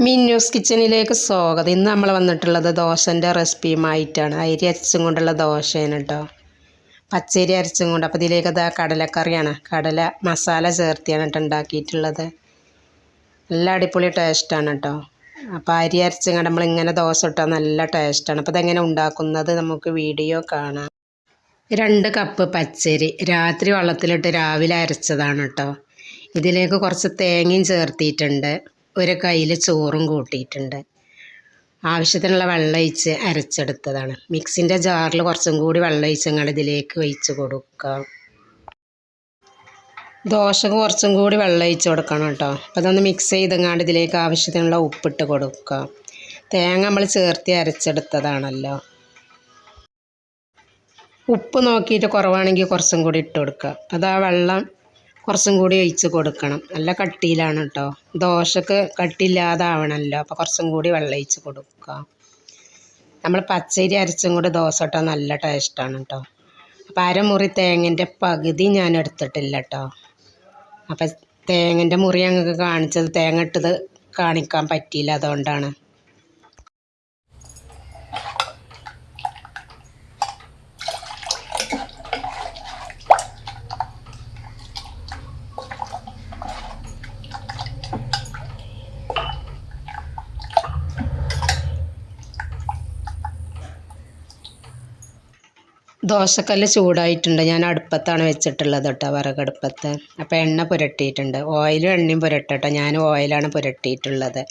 മിന്നൂസ് കിച്ചണിലേക്ക് സ്വാഗതം. ഇന്ന് നമ്മൾ വന്നിട്ടുള്ളത് ദോശന്റെ റെസിപ്പിയുമായിട്ടാണ്. അരി അരച്ചും കൊണ്ടുള്ള ദോശയാണ് കേട്ടോ പച്ചരി അരച്ചും കൊണ്ട് അപ്പോൾ ഇതിലേക്ക് ഇതാ കടലക്കറിയാണ്. കടല മസാല ചേർത്തിയാണ് കേട്ടോ ഉണ്ടാക്കിയിട്ടുള്ളത്. നല്ല അടിപൊളി ടേസ്റ്റാണ് കേട്ടോ അപ്പോൾ അരി അരച്ചും കൊണ്ട് നമ്മളിങ്ങനെ ദോശ ഇട്ടാൽ നല്ല ടേസ്റ്റാണ് അപ്പോൾ ഇതെങ്ങനെ ഉണ്ടാക്കുന്നത് നമുക്ക് വീഡിയോ കാണാം. രണ്ട് കപ്പ് പച്ചരി രാത്രി വെള്ളത്തിലിട്ട് രാവിലെ അരച്ചതാണ് കേട്ടോ ഇതിലേക്ക് കുറച്ച് തേങ്ങയും ചേർത്തിയിട്ടുണ്ട്. ഒരു കയ്യിൽ ചോറും കൂട്ടിയിട്ടുണ്ട്. ആവശ്യത്തിനുള്ള വെള്ളം ഒഴിച്ച് അരച്ചെടുത്തതാണ്. മിക്സിന്റെ ജാറിൽ കുറച്ചും കൂടി വെള്ളം ഒഴിച്ച് ഞങ്ങൾ ഇതിലേക്ക് ഒഴിച്ച് കൊടുക്കാം. ദോശക്ക് കുറച്ചും കൂടി വെള്ളം ഒഴിച്ച് കൊടുക്കണം കേട്ടോ. അപ്പോൾ അതൊന്ന് മിക്സ് ചെയ്തെങ്ങാണ്ട് ഇതിലേക്ക് ആവശ്യത്തിനുള്ള ഉപ്പിട്ട് കൊടുക്കാം. തേങ്ങ നമ്മൾ ചേർത്തി അരച്ചെടുത്തതാണല്ലോ. ഉപ്പ് നോക്കിയിട്ട് കുറവാണെങ്കിൽ കുറച്ചും കൂടി ഇട്ട് കൊടുക്കുക അത് ആ വെള്ളം കുറച്ചും കൂടി ഒഴിച്ച് കൊടുക്കണം. നല്ല കട്ടിയിലാണ് കേട്ടോ ദോശക്ക് കട്ടിയില്ലാതാവണമല്ലോ അപ്പോൾ കുറച്ചും കൂടി വെള്ളം ഒഴിച്ച് കൊടുക്കുക നമ്മൾ പച്ചരി അരച്ചും കൂടി ദോശ ഇട്ടാൽ നല്ല ടേസ്റ്റാണ് കേട്ടോ അപ്പോൾ അരമുറി തേങ്ങന്റെ പകുതി ഞാൻ എടുത്തിട്ടില്ല കേട്ടോ അപ്പം തേങ്ങന്റെ മുറി ഞങ്ങൾക്ക് കാണിച്ചത് തേങ്ങ ഇട്ടത് കാണിക്കാൻ പറ്റിയില്ല അതുകൊണ്ടാണ്. ദോശക്കല്ല് ചൂടായിട്ടുണ്ട്. ഞാൻ അടുപ്പത്താണ് വെച്ചിട്ടുള്ളത് കേട്ടോ വിറകടുപ്പത്ത്. അപ്പോൾ എണ്ണ പുരട്ടിയിട്ടുണ്ട്. ഓയിലും എണ്ണയും പുരട്ടട്ടോ. ഞാൻ ഓയിലാണ് പുരട്ടിയിട്ടുള്ളത്.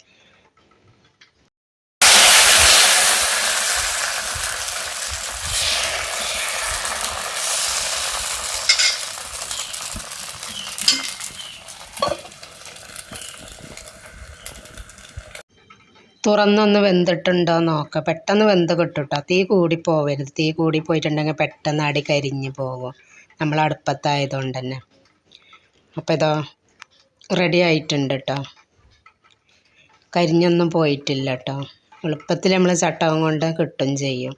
തുറന്നൊന്ന് വെന്തിട്ടുണ്ടോ നോക്കുക പെട്ടെന്ന് വെന്ത് കിട്ടും കേട്ടോ തീ കൂടി പോവരുത്. തീ കൂടി പോയിട്ടുണ്ടെങ്കിൽ പെട്ടെന്ന് അടി കരിഞ്ഞ് പോകും. നമ്മൾ അടുപ്പത്തായതുകൊണ്ട് തന്നെ അപ്പോൾ ഇതോ റെഡി ആയിട്ടുണ്ട് കേട്ടോ കരിഞ്ഞൊന്നും പോയിട്ടില്ല കേട്ടോ എളുപ്പത്തിൽ നമ്മൾ ചട്ടകം കൊണ്ട് കിട്ടും ചെയ്യും.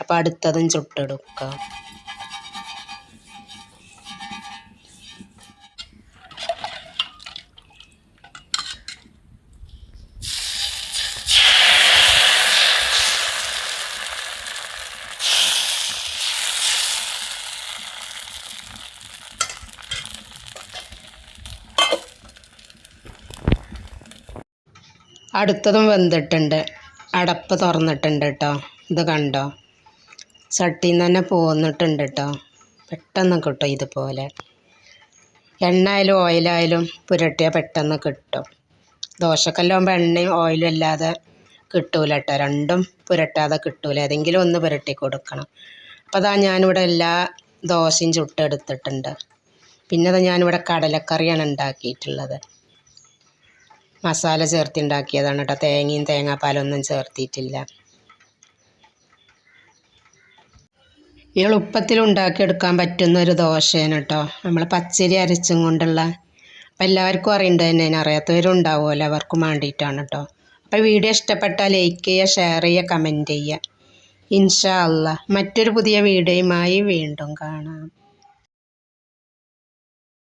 അപ്പോൾ അടുത്തതും ചുട്ടെടുക്കുക അടുത്തതും വെന്തിട്ടുണ്ട്. അടപ്പ് തുറന്നിട്ടുണ്ട് കേട്ടോ ഇത് കണ്ടോ? ചട്ടിയിൽ നിന്ന് തന്നെ പോന്നിട്ടുണ്ട് കേട്ടോ പെട്ടെന്ന് കിട്ടും ഇതുപോലെ. എണ്ണ ആയാലും ഓയിലായാലും പുരട്ടിയാൽ പെട്ടെന്ന് കിട്ടും. ദോശക്കല്ലാകുമ്പോൾ എണ്ണയും ഓയിലും അല്ലാതെ കിട്ടൂല കേട്ടോ രണ്ടും പുരട്ടാതെ കിട്ടൂല. ഏതെങ്കിലും ഒന്ന് പുരട്ടി കൊടുക്കണം. അപ്പോൾ അതാ ഞാനിവിടെ എല്ലാ ദോശയും ചുട്ടെടുത്തിട്ടുണ്ട്. പിന്നെ അത് ഞാനിവിടെ കടലക്കറിയാണ് ഉണ്ടാക്കിയിട്ടുള്ളത്. മസാല ചേർത്ത് ഉണ്ടാക്കിയതാണ് കേട്ടോ തേങ്ങയും തേങ്ങാപ്പാലൊന്നും ചേർത്തിയിട്ടില്ല എളുപ്പത്തിൽ ഉണ്ടാക്കിയെടുക്കാൻ പറ്റുന്ന ഒരു ദോശയാണ് കേട്ടോ നമ്മൾ പച്ചരി അരച്ചും കൊണ്ടുള്ള അപ്പം എല്ലാവർക്കും അറിയേണ്ടത് തന്നെ അറിയാത്തവരും ഉണ്ടാവുമല്ലോ അവർക്കും വേണ്ടിയിട്ടാണ് കേട്ടോ അപ്പോൾ വീഡിയോ ഇഷ്ടപ്പെട്ടാൽ ലൈക്ക് ചെയ്യുക ഷെയർ ചെയ്യുക കമന്റ് ചെയ്യുക. ഇൻഷാ അല്ല മറ്റൊരു പുതിയ വീഡിയോയുമായി വീണ്ടും കാണാം.